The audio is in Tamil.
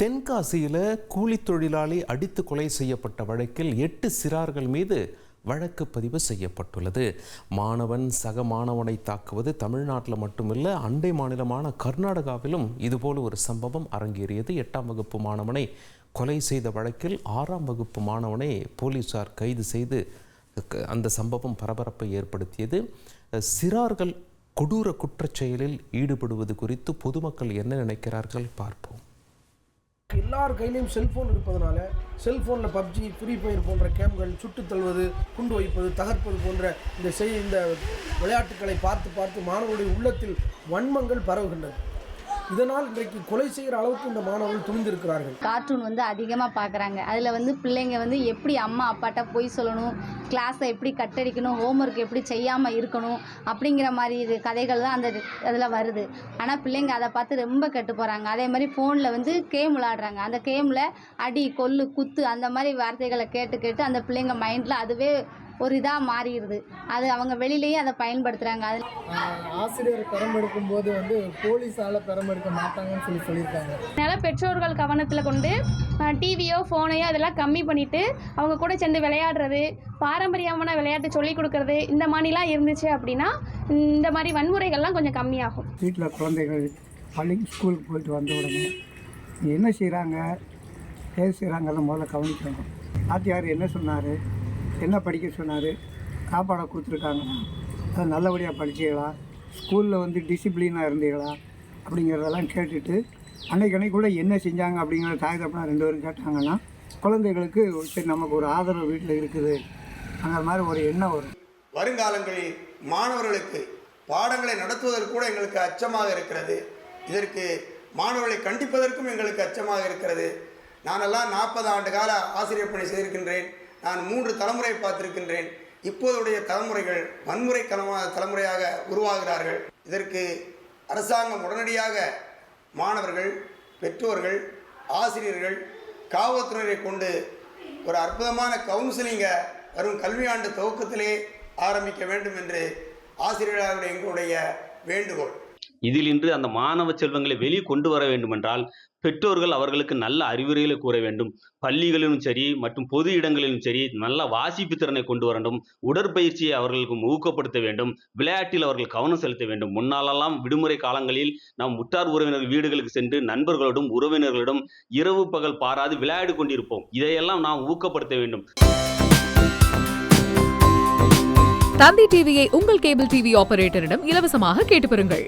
தென்காசியில் கூலி தொழிலாளி அடித்து கொலை செய்யப்பட்ட வழக்கில் எட்டு சிறார்கள் மீது வழக்கு பதிவு செய்யப்பட்டுள்ளது. மாணவன் சக மாணவனை தாக்குவது தமிழ்நாட்டில் மட்டுமில்ல அண்டை மாநிலமான கர்நாடகாவிலும் இதுபோல ஒரு சம்பவம் அரங்கேறியது. எட்டாம் வகுப்பு மாணவனை கொலை செய்த வழக்கில் ஆறாம் வகுப்பு மாணவனை போலீசார் கைது செய்து அந்த சம்பவம் பரபரப்பை ஏற்படுத்தியது. சிறார்கள் கொடூர குற்றச்செயலில் ஈடுபடுவது குறித்து பொதுமக்கள் என்ன நினைக்கிறார்கள் பார்ப்போம். எல்லார் கையிலையும் செல்ஃபோன் இருப்பதனால செல்ஃபோனில் பப்ஜி ஃப்ரீ ஃபயர் போன்ற கேம்கள் சுட்டு தள்ளுவது குண்டு வைப்பது தகர்ப்பது போன்ற இந்த செய் இந்த விளையாட்டுகளை பார்த்து பார்த்து மாணவர்களுடைய உள்ளத்தில் வன்மங்கள் பரவுகின்றது. இதனால் இன்றைக்கு கொலை செய்கிற அளவுக்கு இந்த மாணவர்கள் துணிந்திருக்கிறார்கள். கார்ட்டூன் வந்து அதிகமாக பார்க்குறாங்க அதில் வந்து பிள்ளைங்க வந்து எப்படி அம்மா அப்பாட்ட பொய் சொல்லணும் கிளாஸை எப்படி கட்டடிக்கணும் ஹோம்ஒர்க் எப்படி செய்யாமல் இருக்கணும் அப்படிங்கிற மாதிரி கதைகள் தான் அந்த அதில் வருது. ஆனால் பிள்ளைங்க அதை பார்த்து ரொம்ப கெட்டு போகிறாங்க அதே மாதிரி ஃபோனில் வந்து கேம் விளாடுறாங்க அந்த கேமில் அடி கொல்லு குத்து அந்த மாதிரி வார்த்தைகளை கேட்டு கேட்டு அந்த பிள்ளைங்க மைண்டில் அதுவே ஒரு இதாக மாறிடுது. அது அவங்க வெளியிலேயே அதை பயன்படுத்துகிறாங்க அது ஆசிரியர் பெறமெடுக்கும் போது வந்து போலீஸால் பெறமெடுக்க மாட்டாங்கன்னு சொல்லி சொல்லியிருக்காங்க. அதனால் பெற்றோர்கள் கவனத்தில் கொண்டு டிவியோ ஃபோனையோ அதெல்லாம் கம்மி பண்ணிவிட்டு அவங்க கூட சேர்ந்து விளையாடுறது பாரம்பரியமான விளையாட்டு சொல்லிக் கொடுக்கறது இந்த மாதிரிலாம் இருந்துச்சு அப்படின்னா இந்த மாதிரி வன்முறைகள்லாம் கொஞ்சம் கம்மியாகும். வீட்டில் குழந்தைகள் பள்ளி ஸ்கூலுக்கு போயிட்டு வந்த உடனே என்ன செய்கிறாங்க ஏது செய்கிறாங்கிறத முதல்ல கவனிக்கணும். ஆத்தியார் என்ன சொன்னார்? என்ன படிக்க சொன்னார்? சாப்பாடை கொடுத்துருக்காங்களா? அதை நல்லபடியாக படித்தீங்களா ஸ்கூலில் வந்து டிசிப்ளினாக இருந்தீங்களா அப்படிங்கிறதெல்லாம் கேட்டுட்டு அன்னைக்கு கூட என்ன செஞ்சாங்க அப்படிங்கிற தாய் தப்பனா ரெண்டு பேரும் கேட்டாங்கன்னா குழந்தைகளுக்கு சரி நமக்கு ஒரு ஆதரவு வீட்டில் இருக்குது. அந்த மாதிரி ஒரு எண்ணம் வரும். வருங்காலங்களில் மாணவர்களுக்கு பாடங்களை நடத்துவதற்கு கூட எங்களுக்கு அச்சமாக இருக்கிறது. இதற்கு மாணவர்களை கண்டிப்பதற்கும் எங்களுக்கு அச்சமாக இருக்கிறது. நானெல்லாம் நாற்பது ஆண்டு கால ஆசிரியர் பணி செய்திருக்கின்றேன். நான் மூன்று தலைமுறை பார்த்திருக்கின்றேன். இப்போதுடைய தலைமுறைகள் வன்முறை கலமா தலைமுறையாக உருவாகிறார்கள். இதற்கு அரசாங்கம் உடனடியாக மாணவர்கள் பெற்றோர்கள் ஆசிரியர்கள் காவல்துறையை கொண்டு ஒரு அற்புதமான கவுன்சிலிங்கை வரும் கல்வியாண்டு துவக்கத்திலே ஆரம்பிக்க வேண்டும் என்று ஆசிரியர்களுடைய எங்களுடைய வேண்டுகோள். இதில் இன்று அந்த மாணவ செல்வங்களை வெளியே கொண்டு வர வேண்டுமென்றால் பெற்றோர்கள் அவர்களுக்கு நல்ல அறிவுரைகளை கூற வேண்டும். பள்ளிகளிலும் சரி மற்றும் பொது இடங்களிலும் சரி நல்ல வாசிப்பு திறனை கொண்டு வரணும் உடற்பயிற்சியை அவர்களுக்கு ஊக்கப்படுத்த வேண்டும். விளையாட்டில் அவர்கள் கவனம் செலுத்த வேண்டும். முன்னாலெல்லாம் விடுமுறை காலங்களில் நாம் முட்டார் உறவினர் வீடுகளுக்கு சென்று நண்பர்களோடும் உறவினர்களிடம் இரவு பகல் பாராது விளையாடி கொண்டிருப்போம். இதையெல்லாம் நாம் ஊக்கப்படுத்த வேண்டும். தந்தி டிவியை உங்கள் கேபிள் டிவி ஆபரேட்டரிடம் இலவசமாக கேட்டு பெறுங்கள்.